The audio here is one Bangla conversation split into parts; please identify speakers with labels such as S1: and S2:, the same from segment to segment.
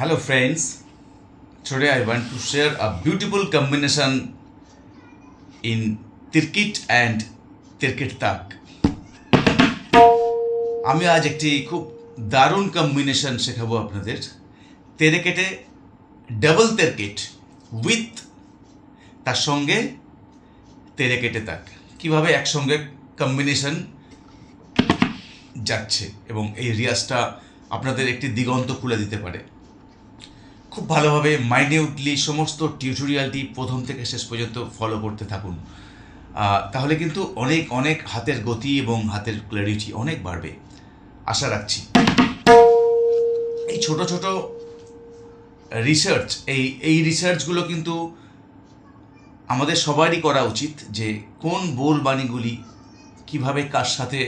S1: Hello friends, today I want to share a beautiful combination in Tirkit and Tirkit Tak. আমি আজ একটি খুব দারুণ কম্বিনেশন শেখাবো আপনাদের। তেরে কেটে ডাবল তেরকেট উইথ তার সঙ্গে তেরে কেটে তাক। কীভাবে একসঙ্গে কম্বিনেশন যাচ্ছে এবং এই রিয়াজটা আপনাদের একটি দিগন্ত খুলে দিতে পারে। খুব ভালোভাবে মাইনিউটলি সমস্ত টিউটোরিয়ালটি প্রথম থেকে শেষ পর্যন্ত ফলো করতে থাকুন। তাহলে কিন্তু অনেক অনেক হাতের গতি এবং হাতের ক্ল্যারিটি অনেক বাড়বে। আশা রাখছি। এই ছোট ছোট রিসার্চ এই এই রিসার্চগুলো কিন্তু আমাদের সবারই করা উচিত যে কোন বোল বাণীগুলি কীভাবে কার সাথে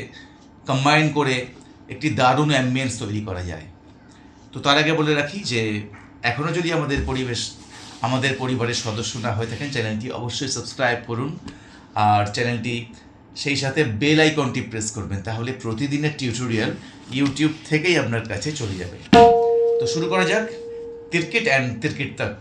S1: কম্বাইন করে একটি দারুণ অ্যাম্বিয়েন্স তৈরি করা যায়। তো তার আগে বলে রাখি যে এখনও যদি আমাদের পরিবেশ, আমাদের পরিবারের সদস্য না হয়ে থাকেন, চ্যানেলটি অবশ্যই সাবস্ক্রাইব করুন। আর চ্যানেলটি সেই সাথে বেল আইকনটি প্রেস করবেন, তাহলে প্রতিদিনের টিউটোরিয়াল ইউটিউব থেকেই আপনার কাছে চলে যাবে। তো শুরু করা যাক। ক্রিকেট অ্যান্ড ক্রিকেট তাক।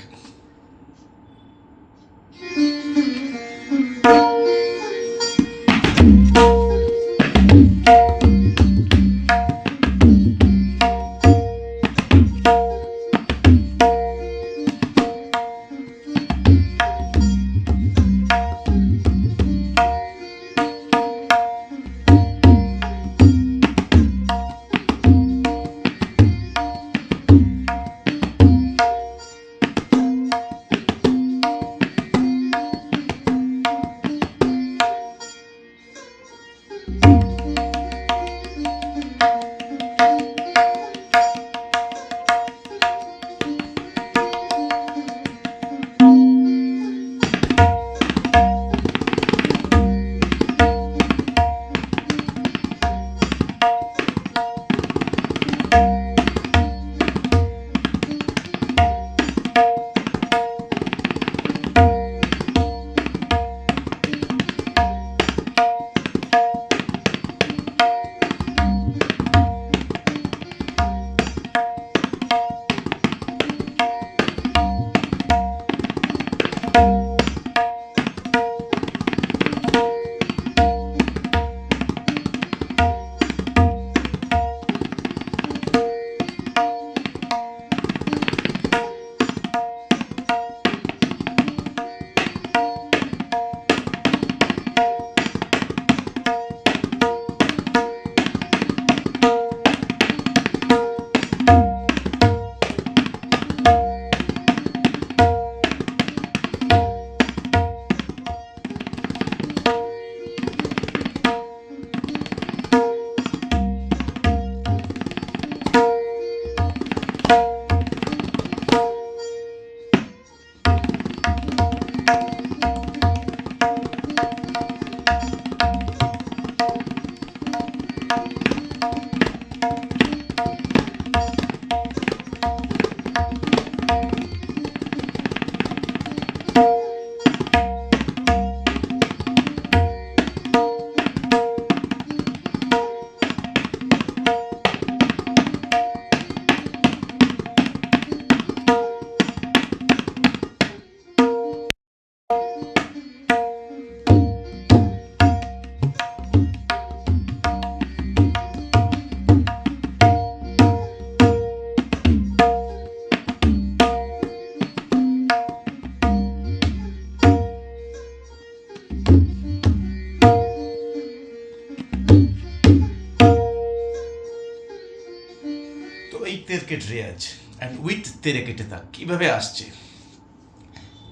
S1: তেরকেট রেয়াজ অ্যান্ড উইথ তেরে কেটে তাক কীভাবে আসছে?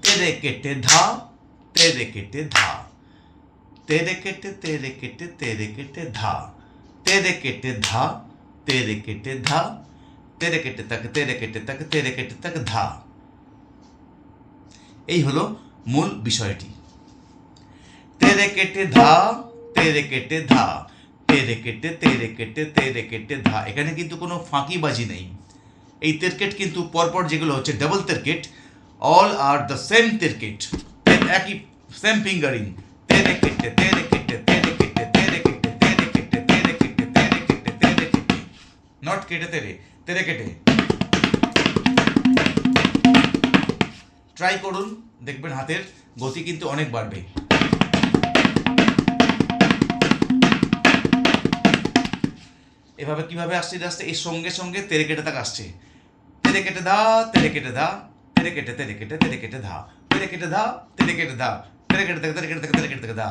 S1: তেরে কেটে ধা তেরে কেটে ধা। তেরে কেটে তেরে কেটে তেরে কেটে ধা। তেরে কেটে ধা তেরে কেটে ধা। তেরে কেটে তাকে তেরে কেটে তাকে তেরে কেটে তাকে ধা। এই হলো মূল বিষয়টি। তেরে কেটে ধা তেরে কেটে ধা। তেরে কেটে তেরে কেটে তেরে কেটে ধা। এখানে কিন্তু কোনো ফাঁকিবাজি নেই। এই তেরকেট কিন্তু পরপর যেগুলো হচ্ছে ডাবল তেরকেট অল আর দ্য সেম তেরকেট। একই সেম ফিঙ্গারিং তেরে কেটে তেরে কেটে তেরে কেটে তেরে কেটে তেরে কেটে তেরে কেটে তেরে কেটে তেরে কেটে নট কেটে তেরে তেরে কেটে ট্রাই করুন, দেখবেন হাতের গতি কিন্তু অনেক বাড়বে। এভাবে কীভাবে আসছে? আসছে এর সঙ্গে সঙ্গে তেরে কেটে তাক আসছে। തിരക്കിട്ട് ധാ തിരക്കിട്ട് ധാ തിരക്കിട്ട് തിരക്കിട്ട് തിരക്കിട്ട് ധാ തിരക്കിട്ട് ധാ തിരക്കിട്ട് ധാ തിരക്കെടുത്ത് തിരക്കെടുത്ത് തിരക്കെടുത്ത് ധാ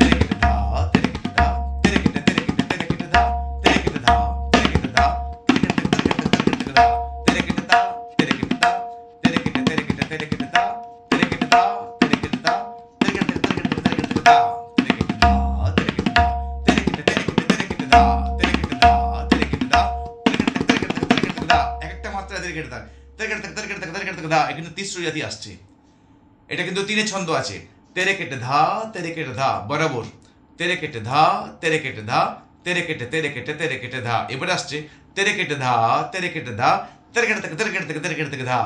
S1: തിരക്കിട്ട് ധാ തിരക്കിട്ട് ധാ തിരക്കിട്ട് തിരക്കിട്ട് തിരക്കിട്ട് ധാ തിരക്കിട്ട് ധാ কেটে থাক তেরে কেটে তেরে কেটে তেরে কেটে ধা এখানে তিসরি জাতি আসছে এটা কিন্তু তিনের ছন্দ আছে তেরে কেটে ধা তেরে কেটে ধা বরাবর তেরে কেটে ধা তেরে কেটে ধা তেরে কেটে তেরে কেটে তেরে কেটে ধা এবার আসছে তেরে কেটে ধা তেরে কেটে ধা তেরে কেটে থেকে তেরে কেটে থেকে তেরে কেটে থেকে ধা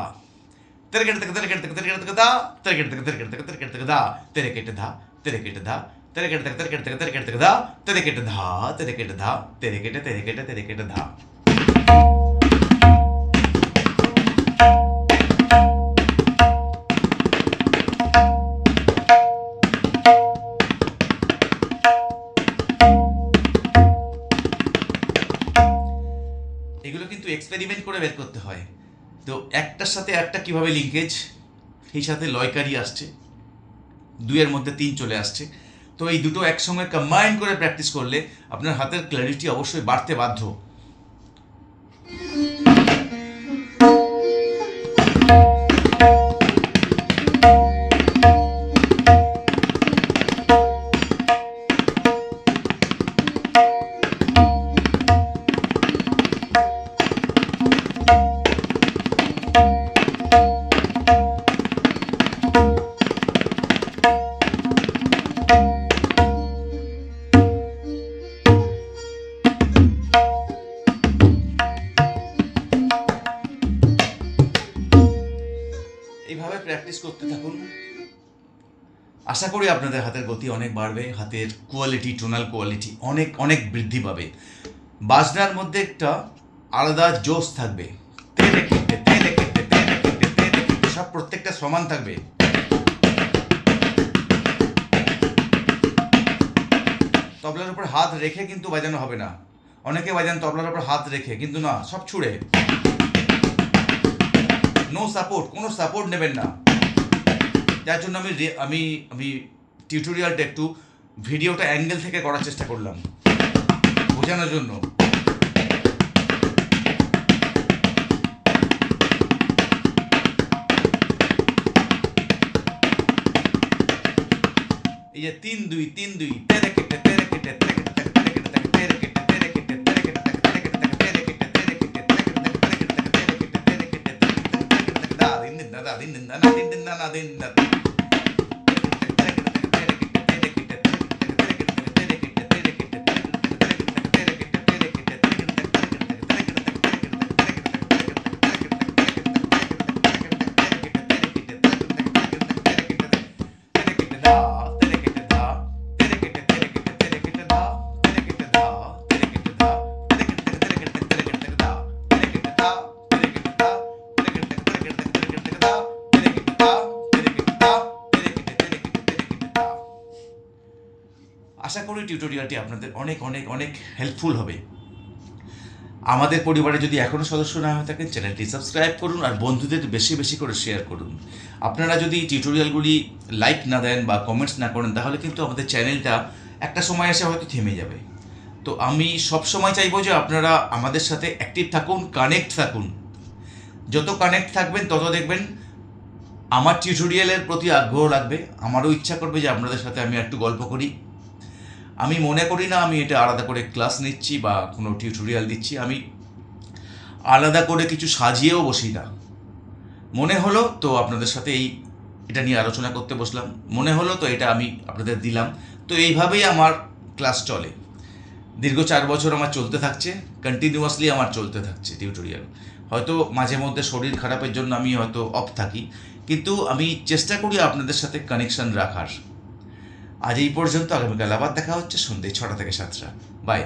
S1: তেরে কেটে থেকে তেরে কেটে থেকে তেরে কেটে থেকে ধা তেরে কেটে থেকে তেরে কেটে থেকে তেরে কেটে থেকে ধা তেরে কেটে ধা তেরে কেটে ধা তেরে কেটে থেকে তেরে কেটে থেকে তেরে কেটে থেকে ধা তেরে কেটে ধা তেরে কেটে ধা তেরে কেটে তেরে কেটে তেরে কেটে ধা করে বের করতে হয়। তো একটার সাথে একটা কীভাবে লিঙ্কেজ সেই সাথে লয়কারি আসছে। দুইয়ের মধ্যে তিন চলে আসছে। তো এই দুটো একসঙ্গে কম্বাইন করে প্র্যাকটিস করলে আপনার হাতের ক্ল্যারিটি অবশ্যই বাড়তে বাধ্য। প্র্যাকটিস করতে থাকুন। আশা করি আপনাদের হাতের গতি অনেক বাড়বে, হাতের কোয়ালিটি টোনাল কোয়ালিটি অনেক অনেক বৃদ্ধি পাবে। বাজনার মধ্যে একটা আলাদা জোশ থাকবে। সব প্রত্যেকটা সমান থাকবে। তবলার উপর হাত রেখে কিন্তু বাজানো হবে না। অনেকে বাজান তবলার উপর হাত রেখে, কিন্তু না, সব ছুড়ে। নো সাপোর্ট কোনো সাপোর্ট নেবেন না। যার জন্য আমি আমি আমি টিউটোরিয়ালটা একটু ভিডিওটা অ্যাঙ্গেল থেকে করার চেষ্টা করলাম। বোঝানোর জন্য। এই যে তিন দুই তিন দুই তেরে কেটে তেরে কেটে তেরে na natin natin. আশা করি টিউটোরিয়ালটি আপনাদের অনেক অনেক অনেক হেল্পফুল হবে। আমাদের পরিবারে যদি এখনও সদস্য না হয়ে থাকেন চ্যানেলটি সাবস্ক্রাইব করুন আর বন্ধুদের বেশি বেশি করে শেয়ার করুন। আপনারা যদি টিউটোরিয়ালগুলি লাইক না দেন বা কমেন্টস না করেন, তাহলে কিন্তু আমাদের চ্যানেলটা একটা সময় এসে হয়তো থেমে যাবে। তো আমি সব সময় চাইব যে আপনারা আমাদের সাথে অ্যাক্টিভ থাকুন কানেক্ট থাকুন। যত কানেক্ট থাকবেন, তত দেখবেন আমার টিউটোরিয়ালের প্রতি আগ্রহ লাগবে। আমারও ইচ্ছা করবে যে আপনাদের সাথে আমি একটু গল্প করি। আমি মনে করি না আমি এটা আলাদা করে ক্লাস নিচ্ছি বা কোনো টিউটোরিয়াল দিচ্ছি, আমি আলাদা করে কিছু সাজিয়েও বসি না। মনে হলো তো আপনাদের সাথে এই, এটা নিয়ে আলোচনা করতে বসলাম। মনে হলো তো এটা আমি আপনাদের দিলাম। তো এইভাবেই আমার ক্লাস চলে। দীর্ঘ চার বছর আমার চলতে থাকছে কন্টিনিউয়াসলি আমার চলতে থাকছে টিউটোরিয়াল। হয়তো মাঝে মধ্যে শরীর খারাপের জন্য আমি হয়তো অফ থাকি, কিন্তু আমি চেষ্টা করি আপনাদের সাথে কানেকশন রাখার। আজ এই পর্যন্ত আগামীকাল আবার দেখা হচ্ছে সন্ধ্যে ছটা থেকে সাতটা। বাই